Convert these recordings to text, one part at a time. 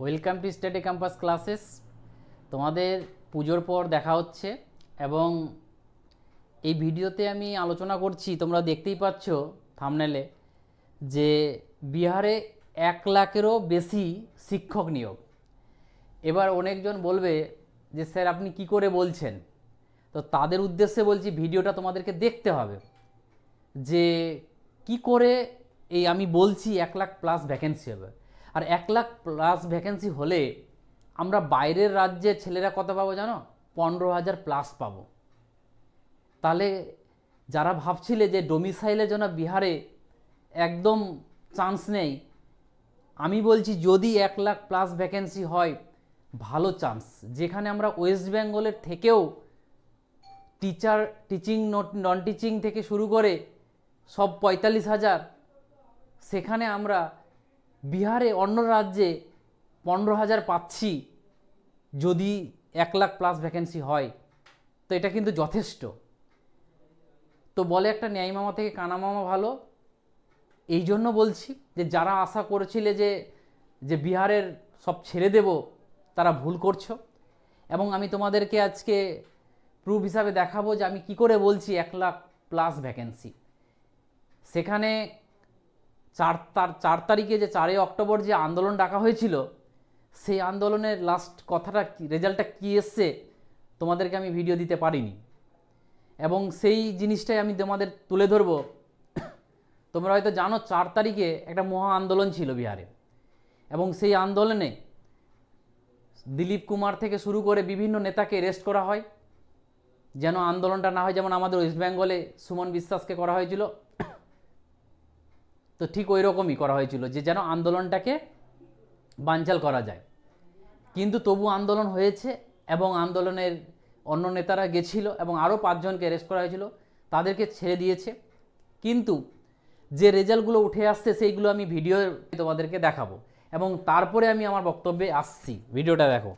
Welcome to study campus classes. তোমাদের পুজোর পর দেখা হচ্ছে এবং এই ভিডিওতে আমি আলোচনা করছি, তোমরা দেখতেই পাচ্ছ থামনেলে যে বিহারে এক লাখেরও বেশি শিক্ষক নিয়োগ। এবার অনেকজন বলবে যে, স্যার, আপনি কি করে বলছেন? তো তাদের উদ্দেশ্যে বলছি, ভিডিওটা তোমাদেরকে দেখতে হবে যে কি করে এই আমি বলছি এক লাখ প্লাস ভ্যাকেন্সি হবে। আর এক লাখ প্লাস ভ্যাকেন্সি হলে আমরা বাইরের রাজ্যে ছেলেরা কত পাবো জানো? পনেরো হাজার প্লাস পাবো। তাহলে যারা ভাবছিলে যে ডোমিসাইলের জন্য বিহারে একদম চান্স নেই, আমি বলছি যদি এক লাখ প্লাস ভ্যাকেন্সি হয়, ভালো চান্স যেখানে আমরা ওয়েস্ট বেঙ্গলের থেকেও টিচার টিচিং নন টিচিং থেকে শুরু করে সব পঁয়তাল্লিশ হাজার, সেখানে আমরা বিহারে অন্য রাজ্যে পনেরো হাজার পাচ্ছি, যদি এক লাখ প্লাস ভ্যাকেন্সি হয়, তো এটা কিন্তু যথেষ্ট। তো বলে একটা ন্যায় মামা থেকে কানা মামা ভালো। এই জন্য বলছি যে, যারা আশা করেছিলে যে যে বিহারের সব ছেড়ে দেব, তারা ভুল করছ। এবং আমি তোমাদেরকে আজকে প্রুফ হিসাবে দেখাবো যে আমি কি করে বলছি এক লাখ প্লাস ভ্যাকেন্সি সেখানে চার তার, চার তারিখে যে চারই অক্টোবর যে আন্দোলন ডাকা হয়েছিল, সেই আন্দোলনের লাস্ট কথাটা রেজাল্টটা কী এসছে, তোমাদেরকে আমি ভিডিও দিতে পারিনি। এবং সেই জিনিসটাই আমি তোমাদের তুলে ধরবো। তোমরা হয়তো জানো, চার তারিখে একটা মহা আন্দোলন ছিল বিহারে। এবং সেই আন্দোলনে দিলীপ কুমার থেকে শুরু করে বিভিন্ন নেতাকে রেস্ট করা হয়। যেন আন্দোলনটা না হয়, যেমন আমাদের ওয়েস্ট বেঙ্গলে সুমন বিশ্বাসকে করা হয়েছিল। তো ঠিক ওই রকমই করা হয়েছিল যে যেন আন্দোলনটাকে বানচাল করা যায় কিন্তু তবু আন্দোলন হয়েছে এবং আন্দোলনের অন্য নেতারা গেছিল এবং আরও পাঁচজনকে অ্যারেস্ট করা হয়েছিল তাদেরকে ছেড়ে দিয়েছে কিন্তু যে রেজাল্টগুলো উঠে আসছে সেইগুলো আমি ভিডিও তোমাদেরকে দেখাবো এবং তারপরে আমি আমার বক্তব্যে আসছি ভিডিওটা দেখো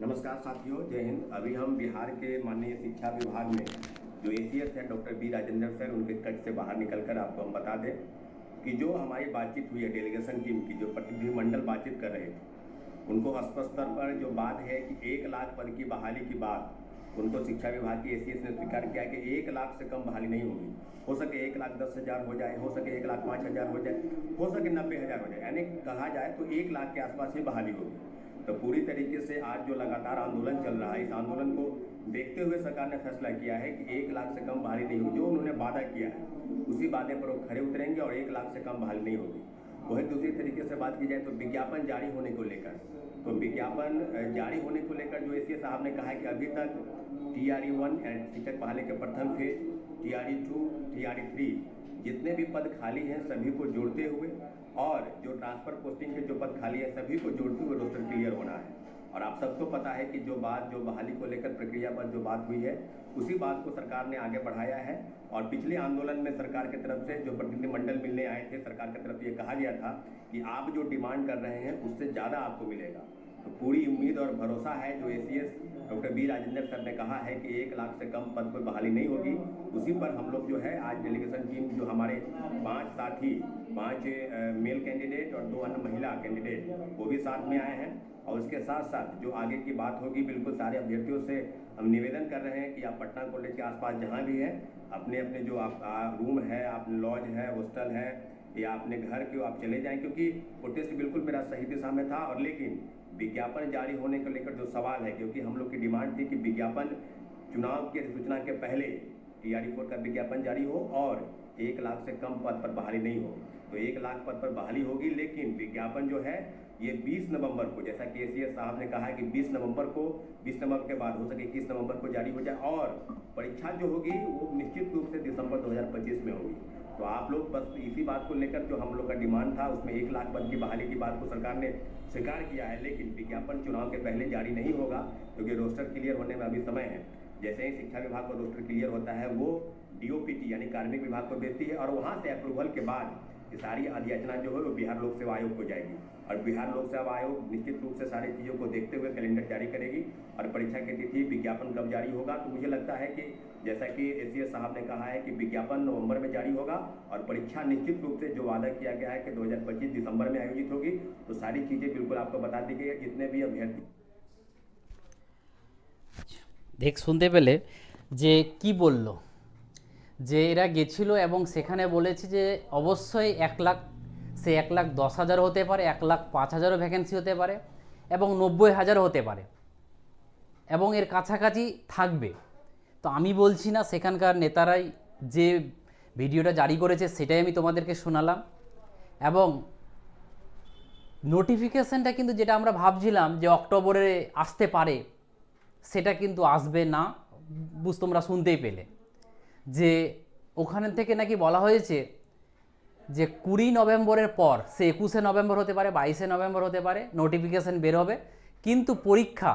नमस्कार साथियों जय हिंद अभी हम बिहार के माननीय शिक्षा विभाग में जो एसीएस है, डॉक्टर बी राजेंद्र सर, उनके कट से बाहर निकलकर आपको हम बता दें कि जो हमारी बातचीत हुई है, डेलीगेशन टीम की, जो प्रतिनिधिमंडल बातचीत कर रहे थे, उनको स्पष्ट स्तर पर जो बात है कि एक लाख पद की बहाली की बात, उनको शिक्षा विभाग की एसीएस ने स्वीकार किया कि एक लाख से कम बहाली नहीं होगी। हो सके एक लाख दस हज़ार हो जाए, हो सके एक लाख पाँच हज़ार हो जाए, हो सके नब्बे हज़ार हो जाए, यानी कहा जाए तो एक लाख के आसपास ही बहाली होगी। तो पूरी तरीके से आज जो लगातार आंदोलन चल रहा है, इस आंदोलन को देखते हुए सरकार ने फैसला किया है कि एक लाख से कम बहाली नहीं होगी, जो उन्होंने वादा किया है। उसी वादे पर वो खड़े उतरेंगे और एक लाख से कम बहाली नहीं होगी। वही दूसरी तरीके से बात की जाए तो विज्ञापन जारी होने को लेकर। तो विज्ञापन जारी होने को लेकर जो एस साहब ने कहा है कि अभी तक T R E one and शिक्षक बहाली के प्रथम phase T R E two T R E three, जितने भी पद खाली हैं, सभी को जोड़ते हुए और जो ट्रांसफ़र पोस्टिंग के जो पद खाली है, सभी को जोड़ते हुए रोस्टर क्लियर होना है। और आप सबको पता है कि जो बात, जो बहाली को लेकर प्रक्रिया पर जो बात हुई है, उसी बात को सरकार ने आगे बढ़ाया है। और पिछले आंदोलन में सरकार की तरफ़ से जो प्रतिनिधिमंडल मिलने आए थे, सरकार की तरफ़ ये कहा गया था कि आप जो डिमांड कर रहे हैं, उससे ज़्यादा आपको मिलेगा। पूरी उम्मीद और भरोसा है, जो ACS doctor B Rajendra sir ने कहा है कि एक लाख से कम पद पर बहाली नहीं होगी। उसी पर हम लोग जो है, आज डेलीगेशन टीम जो हमारे पाँच साथी, पाँच मेल कैंडिडेट और दो अन्य महिला कैंडिडेट वो भी साथ में आए हैं। और उसके साथ साथ जो आगे की बात होगी, बिल्कुल सारे अभ्यर्थियों से हम निवेदन कर रहे हैं कि आप पटना कॉलेज के आसपास जहाँ भी हैं अपने अपने जो आप रूम है, आप लॉज है हॉस्टल है या अपने घर के आप चले जाएँ? क्योंकि प्रोटेस्ट बिल्कुल मेरा सही दिशा में था और लेकिन विज्ञापन जारी होने को लेकर जो सवाल है, क्योंकि हम लोग की डिमांड थी कि विज्ञापन चुनाव की अधिसूचना के पहले टी आर फोर का विज्ञापन जारी हो और एक लाख से कम पद पर बहाली नहीं हो। तो एक लाख पद पर बहाली होगी, लेकिन विज्ञापन जो है, ये 20 नवंबर को, जैसा कि एसीएस साहब ने कहा है कि 20 नवंबर को 20 नवंबर के बाद हो सके 21 नवंबर को जारी हो जाए और परीक्षा जो होगी, वो निश्चित रूप से दिसंबर 2025 में होगी। तो आप लोग बस इसी बात को लेकर जो हम लोग का डिमांड था, उसमें एक लाख पद की बहाली की बात को सरकार ने स्वीकार किया है, लेकिन विज्ञापन चुनाव के पहले जारी नहीं होगा, क्योंकि रोस्टर क्लियर होने में अभी समय है। जैसे ही शिक्षा विभाग का रोस्टर क्लियर होता है, वो डीओपीटी यानी कार्मिक विभाग को भेजती है, और वहाँ से अप्रूवल के बाद ये सारी अधियाचना जो है वो बिहार लोक सेवा आयोग को जाएगी और बिहार लोक सेवा आयोग निश्चित रूप से सारी चीज़ों को देखते हुए कैलेंडर जारी करेगी और परीक्षा की तिथि विज्ञापन कब जारी होगा तो मुझे लगता है कि जैसा कि एसीएस साहब ने कहा है कि विज्ञापन नवंबर में जारी होगा और परीक्षा निश्चित रूप से जो वादा किया गया है कि 2025 दिसंबर में आयोजित होगी तो सारी चीज़ें बिल्कुल आपको बता दी गई है जितने भी अभ्यर्थी দেখ শুনতে পেলে যে কি বলল যে এরা গেছিল এবং সেখানে বলেছে যে অবশ্যই এক লাখ, সে এক লাখ দশ হাজার হতে পারে, এক লাখ পাঁচ হাজারও ভ্যাকেন্সি হতে পারে এবং নব্বই হাজারও হতে পারে এবং এর কাছাকাছি থাকবে। তো আমি বলছি না সেখানকার নেতারাই যে ভিডিওটা জারি করেছে সেটাই আমি তোমাদেরকে শোনালাম এবং নোটিফিকেশানটা কিন্তু যেটা আমরা ভাবছিলাম যে অক্টোবরে আসতে পারে, সেটা কিন্তু আসবে না, বুঝ তোমরা শুনতেই পেলে। যে ওখান থেকে নাকি বলা হয়েছে যে কুড়ি নভেম্বরের পর, সে একুশে নভেম্বর হতে পারে, বাইশে নভেম্বর হতে পারে নোটিফিকেশান বের হবে। কিন্তু পরীক্ষা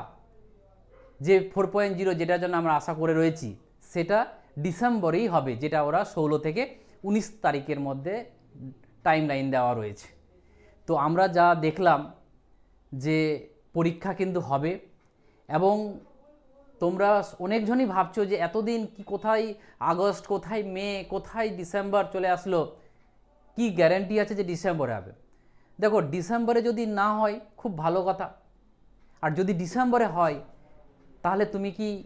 যে ফোর পয়েন্ট জিরো যেটার জন্য আমরা আশা করে রয়েছি, সেটা ডিসেম্বরেই হবে, যেটা ওরা ষোলো থেকে উনিশ তারিখের মধ্যে টাইম লাইন দেওয়া রয়েছে। তো আমরা যা দেখলাম যে পরীক্ষা কিন্তু হবে এবং তোমরা অনেকজনই ভাবছ যে এতদিন কি কোথায় আগস্ট, কোথায় মে, কোথায় ডিসেম্বর চলে আসলো? কি গ্যারেন্টি আছে যে ডিসেম্বরে হবে? দেখো, ডিসেম্বরে যদি না হয়, খুব ভালো কথা। আর যদি ডিসেম্বরে হয়, তাহলে তুমি কি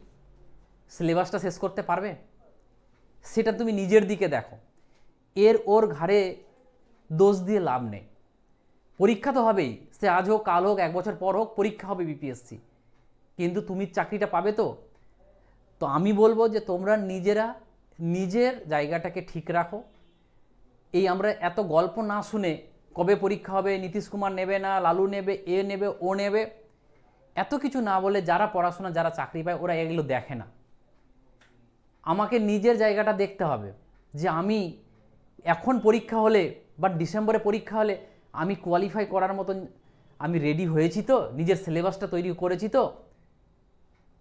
সিলেবাসটা শেষ করতে পারবে? সেটা তুমি নিজের দিকে দেখো। এর ওর ঘাড়ে দোষ দিয়ে লাভ নেই। পরীক্ষা তো হবেই। সে আজ হোক, কাল হোক, এক বছর পর হোক, পরীক্ষা হবে বিপিএসসি কিন্তু তুমি চাকরিটা পাবে তো। তো আমি বলব যে তোমরা নিজেরা নিজের জায়গাটাকে ঠিক রাখো। এই আমরা এত গল্প না শুনে কবে পরীক্ষা হবে, নীতিশ কুমার নেবে না, লালু নেবে, এ নেবে, ও নেবে, এত কিছু না বলে যারা পড়াশোনা, যারা চাকরি পায়, ওরা এগুলো দেখে না। আমাকে নিজের জায়গাটা দেখতে হবে যে আমি এখন পরীক্ষা হলে বা ডিসেম্বরে পরীক্ষা হলে আমি কোয়ালিফাই করার মতন আমি রেডি হয়েছি তো, নিজের সিলেবাসটা তৈরি করেছি তো।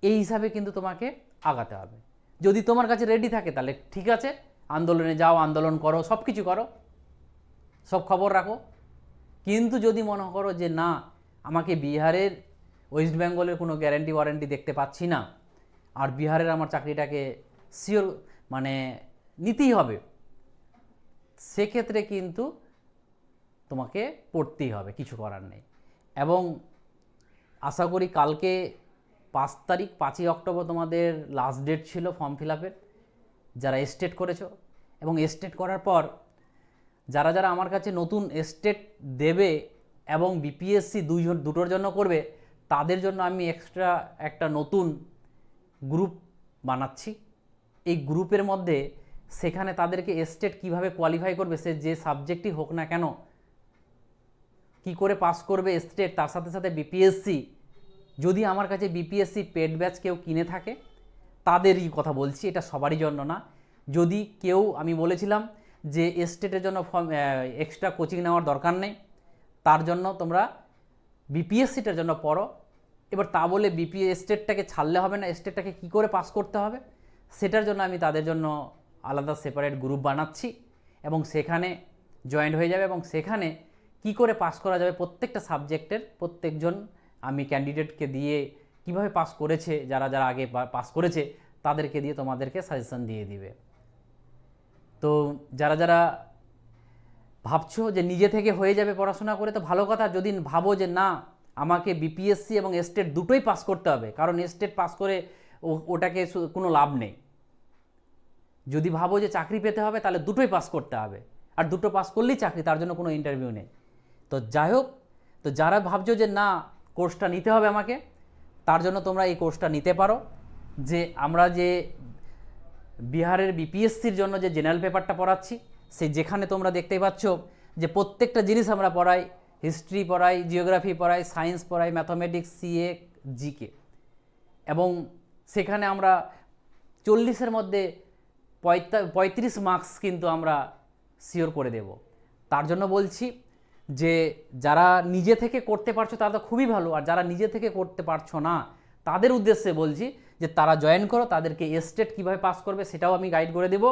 এই হিসাবে কিন্তু তোমাকে আগাতে হবে। যদি তোমার কাছে রেডি থাকে, তাহলে ঠিক আছে, আন্দোলনে যাও, আন্দোলন করো সব কিছু করো, সব খবর রাখো। কিন্তু যদি মনে করো যে না, আমাকে বিহারের, ওয়েস্ট বেঙ্গলের কোনো গ্যারেন্টি ওয়ারেন্টি দেখতে পাচ্ছি না, আর বিহারের আমার চাকরিটাকে শিওর মানে নিতেই হবে, সেক্ষেত্রে কিন্তু তোমাকে পড়তেই হবে, কিছু করার নেই। এবং আশা করি কালকে পাঁচ তারিখ, পাঁচই অক্টোবর তোমাদের লাস্ট ডেট ছিল ফর্ম ফিল আপের যারা এস্টেট করেছ। এবং এস্টেট করার পর যারা যারা আমার কাছে নতুন এস্টেট দেবে এবং বিপিএসসি দুইজন, দুটোর জন্য করবে, তাদের জন্য আমি এক্সট্রা একটা নতুন গ্রুপ বানাচ্ছি। এই গ্রুপের মধ্যে সেখানে তাদেরকে এস্টেট কীভাবে কোয়ালিফাই করবে, সে যে সাবজেক্টই হোক না কেন, কি করে পাস করবে স্টেট তার সাথে সাথে বিপিএসসি যদি আমার কাছে বিপিএসসি পেড ব্যাচ কেউ কিনে থাকে, তাদেরই কথা বলছি, এটা সবারই জন্য না। যদি কেউ, আমি বলেছিলাম যে স্টেটের জন্য ফর্ম এক্সট্রা কোচিং নেওয়ার দরকার নেই, তার জন্য তোমরা বিপিএসসিটার জন্য পড়ো। এবার তা বলে বিপিএ স্টেটটাকে ছাড়লে হবে না স্টেটটাকে কী করে পাস করতে হবে? সেটার জন্য আমি তাদের জন্য আলাদা সেপারেট গ্রুপ বানাচ্ছি এবং সেখানে জয়েন্ট হয়ে যাবে এবং সেখানে কি করে পাস করা যাবে প্রত্যেকটা সাবজেক্টের প্রত্যেকজন আমি ক্যান্ডিডেটকে দিয়ে কীভাবে পাস করেছে, যারা যারা আগে পাস করেছে, তাদেরকে দিয়ে তোমাদেরকে সাজেশন দিয়ে দিবে। তো যারা যারা ভাবছ যে নিজে থেকে হয়ে যাবে পড়াশোনা করে, তো ভালো কথা যদি ভাবো যে না, আমাকে বিপিএসসি এবং স্টেট দুটোই পাস করতে হবে, কারণ স্টেট পাস করে ও- ওটাকে কোনো লাভ নেই। যদি ভাবো যে চাকরি পেতে হবে, তাহলে দুটোই পাস করতে হবে, আর দুটো পাস করলেই চাকরি, তার জন্য কোনো ইন্টারভিউ নেই। তো যাই হোক, তো যারা ভাবছ যে না কোর্সটা নিতে হবে আমাকে। তার জন্য তোমরা এই কোর্সটা নিতে পারো। যে আমরা যে বিহারের বিপিএসসির জন্য যে জেনারেল পেপারটা পড়াচ্ছি সেই যেখানে তোমরা দেখতেই পাচ্ছ যে প্রত্যেকটা জিনিস আমরা পড়াই। হিস্ট্রি পড়াই, জিওগ্রাফি পড়াই, সায়েন্স পড়াই, ম্যাথামেটিক্স, সিএ, জিকে। এবং সেখানে আমরা চল্লিশের মধ্যে পঁয়তা, পঁয়ত্রিশ মার্কস কিন্তু আমরা সিওর করে দেব। তার জন্য বলছি যে যারা নিজে থেকে করতে পারছ তারা তো খুবই ভালো, আর যারা নিজে থেকে করতে পারছ না, তাদের উদ্দেশ্যে বলছি যে তারা জয়েন করো, তাদেরকে এস্টেট কীভাবে পাস করবে সেটাও আমি গাইড করে দেব,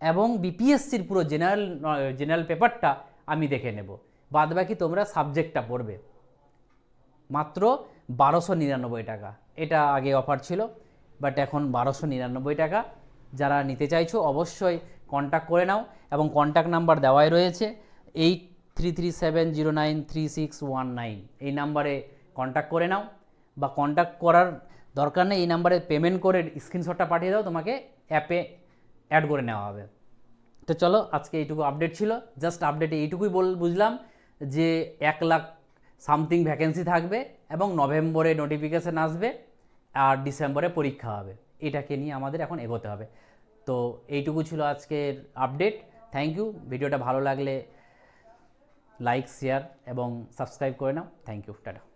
এবং বিপিএসসির পুরো জেনারেল জেনারেল পেপারটা আমি দেখে নেব। বাদ বাকি তোমরা সাবজেক্টটা পড়বে। মাত্র বারোশো নিরানব্বই টাকা। এটা আগে অফার ছিল বাট এখন বারোশো নিরানব্বই টাকা। যারা নিতে চাইছো অবশ্যই কন্ট্যাক্ট করে নাও, এবং কন্ট্যাক্ট নাম্বার দেওয়াই রয়েছে eight three three seven zero nine three six one nine এই নাম্বারে কন্ট্যাক্ট করে নাও বা কন্ট্যাক্ট করার দরকার নেই, এই নাম্বারে পেমেন্ট করে স্ক্রিনশটটা পাঠিয়ে দাও, তোমাকে অ্যাপে অ্যাড করে নেওয়া হবে। তো চলো, আজকে এইটুকু আপডেট ছিল। জাস্ট আপডেটে এইটুকুই বল বুঝলাম যে এক লাখ সামথিং ভ্যাকেন্সি থাকবে এবং নভেম্বরে নোটিফিকেশান আসবে আর ডিসেম্বরে পরীক্ষা হবে। এটাকে নিয়ে আমাদের এখন এগোতে হবে। তো এইটুকু ছিল আজকের আপডেট থ্যাংক ইউ ভিডিওটা ভালো লাগলে লাইক শেয়ার এবং সাবস্ক্রাইব করে নাও। Thank you tata.